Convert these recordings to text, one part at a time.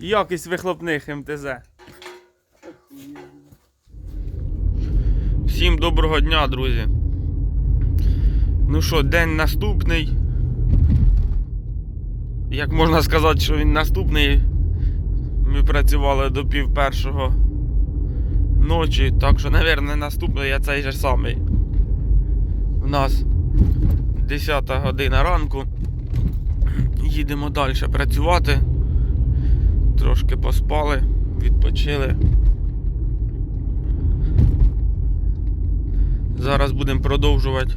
Якість вихлопних МТЗ. Всім доброго дня, друзі. Ну що, день наступний. Як можна сказати, що він наступний? Ми працювали до пів першого ночі, так що, мабуть, наступний я цей же самий. У нас 10 година ранку. Їдемо далі працювати. Трошки поспали, відпочили. Зараз будемо продовжувати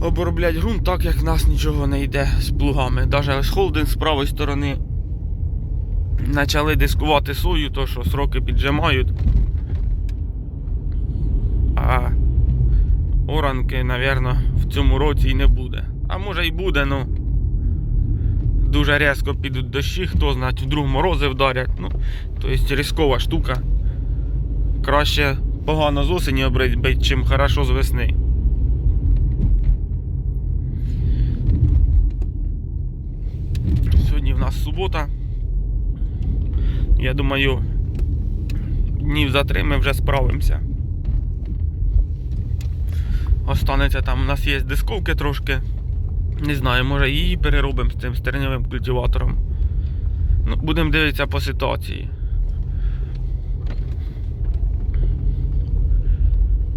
обробляти ґрунт, так як в нас нічого не йде з плугами. Навіть з холдинг з правої сторони почали дискувати сою, то що сроки піджимають. А оранки, мабуть, в цьому році і не буде. А може і буде, ну дуже різко підуть дощі, хто знає, вдруг морози вдарять. Ну, тобто різкова штука. Краще погано з осені обрити, чим хорошо з весни. Сьогодні в нас субота. Я думаю, днів за три ми вже справимося. Останеться там, у нас є дисковки трошки. Не знаю, може її переробимо з цим стерньовим культиватором. Ну, будемо дивитися по ситуації.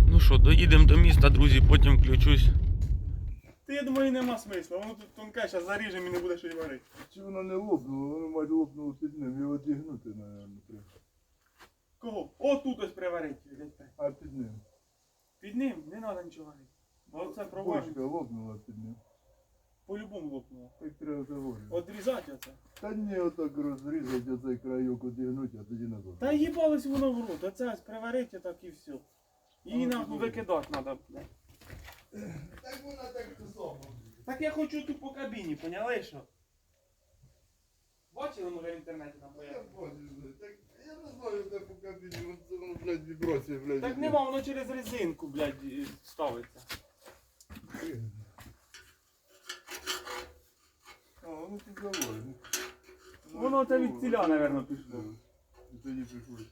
Ну що, доїдемо до міста, друзі, потім включусь. Ти, я думаю, нема смисла. Воно тут тонке, зараз заріжемо і не буде що й варити. Чи воно не лопнуло, воно має лопнуло під ним, його дігнути, мабуть, треба. Кого? О, тут ось приварить. А під ним. Під ним не треба нічого варити. Оце проважу. Почка лопнула під ним. По-любому лопнуло. Так треба заводити. Одрізати оце. Та ні, отак розрізати оцей крайок, одігнути, а тоді назад. Та їбалось воно в рот. Оце ось приварити так і все. Її нахуй ну, викидати треба. Так вона так само. Так я хочу тут по кабіні, поняли що? Бачили, може в інтернеті там Я появилось? бачу, так я не знаю, де по кабіні, воно, це воно, блядь, вібрація, блядь. Так нема, воно через резинку, блядь, ставиться. А, воно тут заводить. Воно це від ціля, напевно, пішло. І тоді пішло сюди.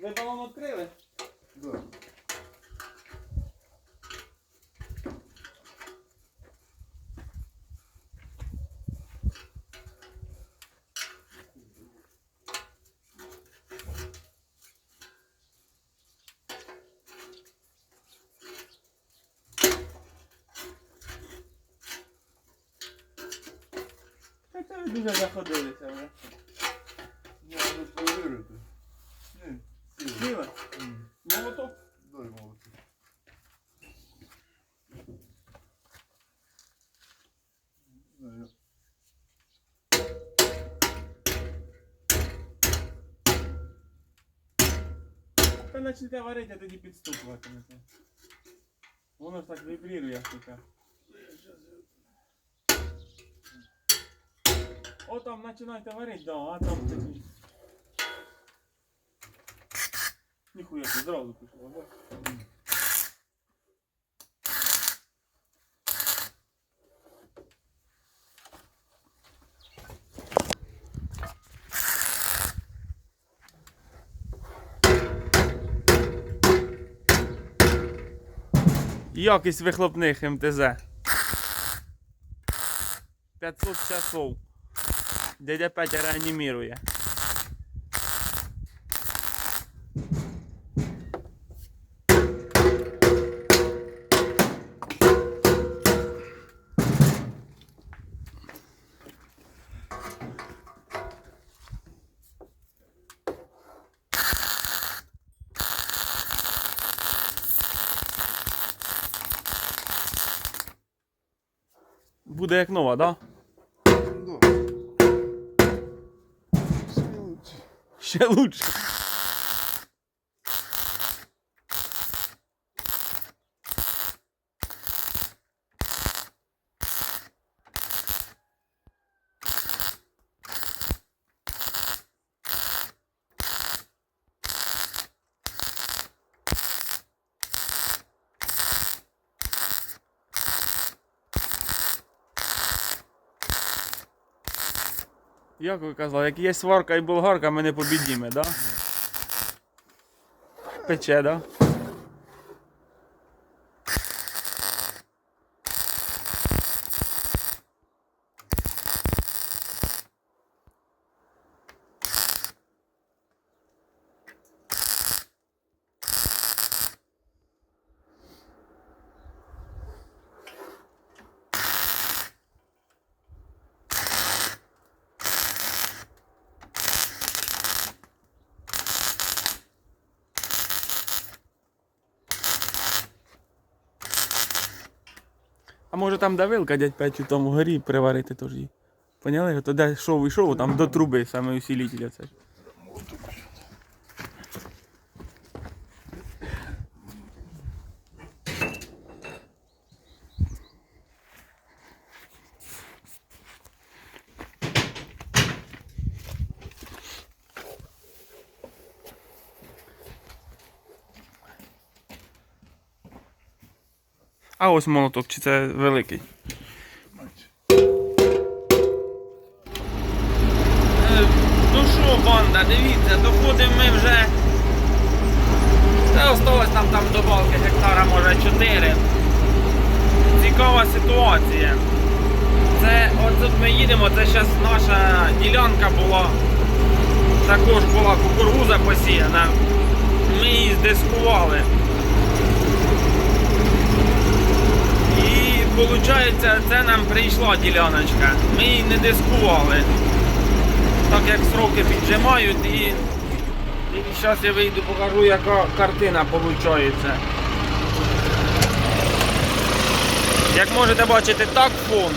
Ви балон відкрили? Да. Так це ви дуже заходилися вже. Можна перевірити. Ні, сіли. Сіли? М, Молоток? Дай молоко. Знаю. Та почнете варити, а тоді підстукуватимете. Воно ж так вібрірує штука. О, там починайте варити, да, а там тоді. Ніхуя ти зразу пішло, да? Якість вихлопних МТЗ. 500 часов. Дядя Петя реанімірує. Буде як нова, да? Chaluz. Як ви казали, як є сварка і болгарка, ми не побідіме, да? Пече, да? А може там давилка дядь Петю там вгорі приварити теж її. Поняли? То де шов і там до труби саме усилителя це. А ось молоток, чи це великий? Е, Ну що, банда, дивіться, доходимо ми вже. Це осталось там, там до балки гектара, може 4. Цікава ситуація. Це от тут ми їдемо, це зараз наша ділянка була. Також була кукуруза посіяна. Ми її здискували. Виходить, це нам прийшла діляночка. Ми її не дискували. Так як сроки піджимають і, і зараз я вийду покажу, яка картина виходить. Як можете бачити, так фон.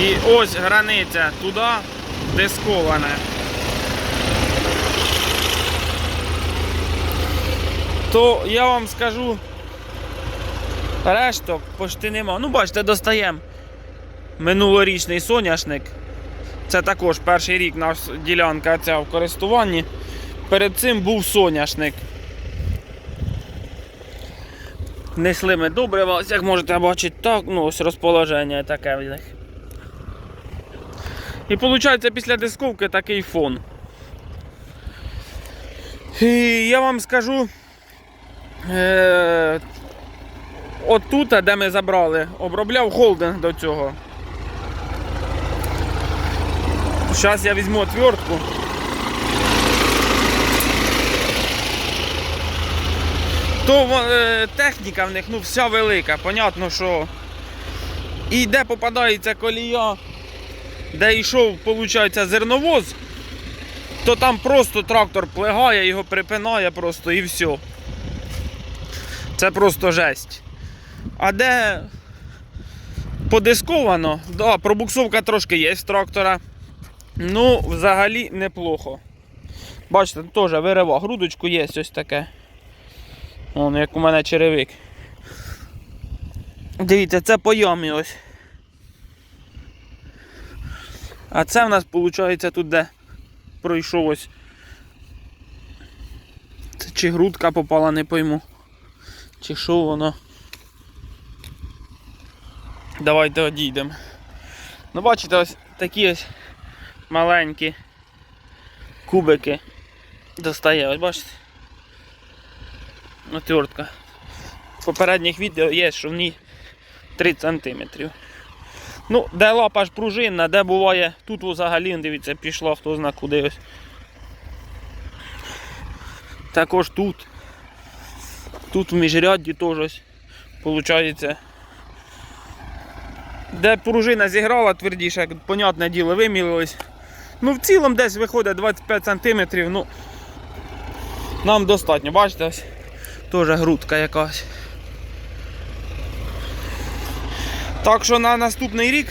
І ось границя туди дискована. То я вам скажу. Решток почти нема. Ну, бачите, достаємо минулорічний соняшник. Це також перший рік наша ділянка ця в користуванні. Перед цим був соняшник. Несли ми добре, ось як можете бачити, так, ну ось розположення таке в них. І виходить після дисковки такий фон. І я вам скажу. Е- От тут, де ми забрали, обробляв холдинг до цього. Зараз я візьму отвертку. То е, техніка в них ну, вся велика, понятно, що. І де попадається колія, де йшов, виходить, зерновоз, то там просто трактор плегає, його припинає просто і все. Це просто жесть. А де подисковано, да, пробуксовка трошки є з трактора. Ну, взагалі неплохо. Бачите, теж вирива грудочку є ось таке. Вон, як у мене черевик. Дивіться, це по ямі ось. А це в нас виходить тут, де пройшов ось. Це чи грудка попала, не пойму. Чи що воно. Давайте одійдемо. Ну, бачите, ось такі ось маленькі кубики достає, ось бачите? Отвертка. В попередніх відео є, що в ній 3 см. Ну, де лапа ж пружинна, де буває, тут взагалі, дивіться, пішла хто зна куди ось. Також тут. Тут в міжрядді теж ось, виходить. Де пружина зіграла твердіше, як, понятне діло, вимілились. Ну, в цілому десь виходить 25 см, ну нам достатньо, бачите, ось теж грудка якась. Так що на наступний рік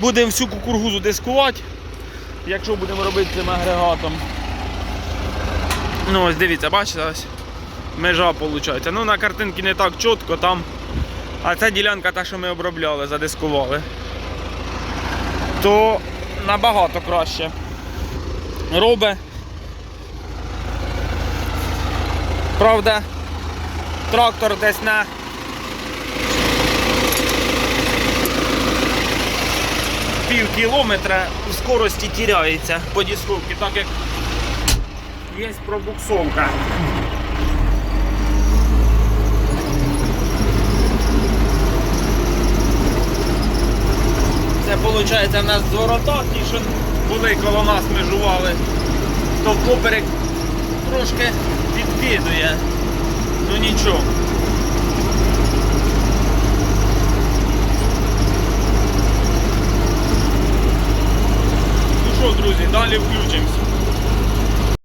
будемо всю кукургузу дискувати, якщо будемо робити цим агрегатом. Ну ось дивіться, бачите, ось межа виходить. Ну на картинці не так чітко там. А ця ділянка та, що ми обробляли, задискували. То набагато краще. Робить. Правда, трактор десь на пів кілометра у скорості тіряється по дісковці, так як є пробуксовка. це виходить у нас зворота, ті, що були коло нас межували, то поперек трошки підкидує. Ну нічого. Ну що, друзі, далі включимось.